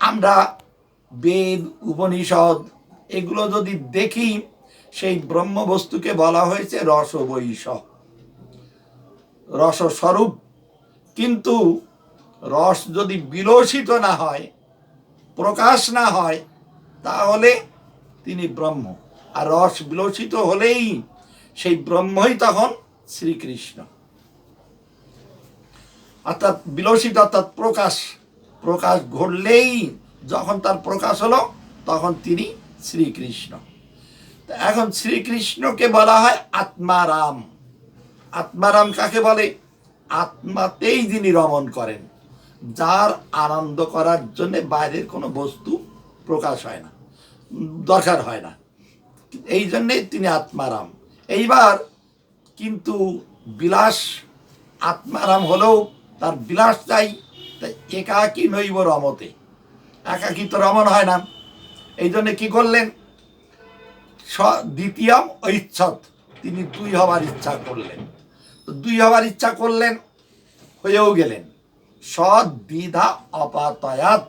আমরা বেদ, উপনিষদ এগুলো যদি দেখি, সেই ব্রহ্মবস্তুকে বলা হয়েছে রসবৈষ। রসস্বরূপ। কিন্তু রস যদি বিলসিত না হয়, প্রকাশ না হয়, তাহলে তিনি ব্রহ্ম। আর রস বিলসিত হলেই সেই ব্রহ্মই তখন শ্রীকৃষ্ণ। অর্থাৎ বিলসিত অর্থাৎ প্রকাশ। প্রকাশ ঘটলেই যখন তার প্রকাশ হলো, তখন তিনি শ্রীকৃষ্ণ। এখন শ্রীকৃষ্ণকে বলা হয় আত্মারাম। আত্মারাম কাকে বলে? আত্মাতেই যিনি রমণ করেন, যার আনন্দ করার জন্য বাইরের কোনো বস্তু প্রকাশ হয় না, দরকার হয় না। এই জন্যে তিনি আত্মারাম। এইবার কিন্তু বিলাস আত্মারাম হলেও তার বিলাস চাই একাকী নইব রমতে। একাকী তো রমন হয় না। এই জন্য কি করলেন? দ্বিতীয়ম ঐচ্ছত। তিনি দুই হবার ইচ্ছা করলেন। তো দুই হবার ইচ্ছা করলেন, হয়েও গেলেন। সদ্বিধা অপাতয়াত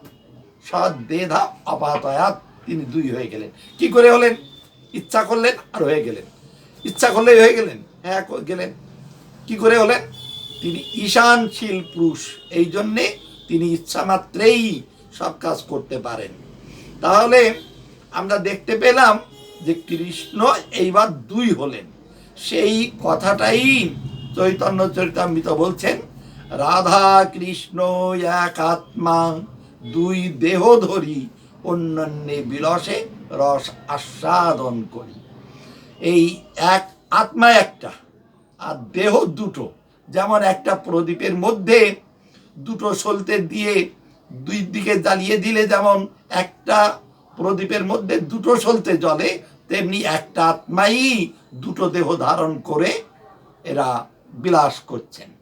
সদ্বেধা অপাতয়াত তিনি দুই হয়ে গেলেন। কি করে হলেন? ইচ্ছা করলেন আর হয়ে গেলেন। ইচ্ছা করলেই হয়ে গেলেন। হ্যাঁ গেলেন। কি করে হলেন? তিনি ঈশানশীল পুরুষ। এই জন্যে তিনি ইচ্ছা মাত্রেই সব কাজ করতে পারেন। তাহলে আমরা দেখতে পেলাম যে কৃষ্ণ এইবার দুই হলেন। সেই কথাটাই চৈতন্য চরিতামৃত বলছেন, রাধা কৃষ্ণ এক আত্মা দুই দেহ ধরি, অন্যান্য বিলসে রস আস্বাদন করি। এই এক আত্মা একটা, আর দেহ দুটো। যেমন একটা প্রদীপের মধ্যে দুটো সলতে দিয়ে দুই দিকে জ্বালিয়ে দিলে যেমন একটা প্রদীপের মধ্যে দুটো সলতে জ্বলে, তেমনি একটা আত্মাই দুটো দেহ ধারণ করে এরা বিলাস করছেন।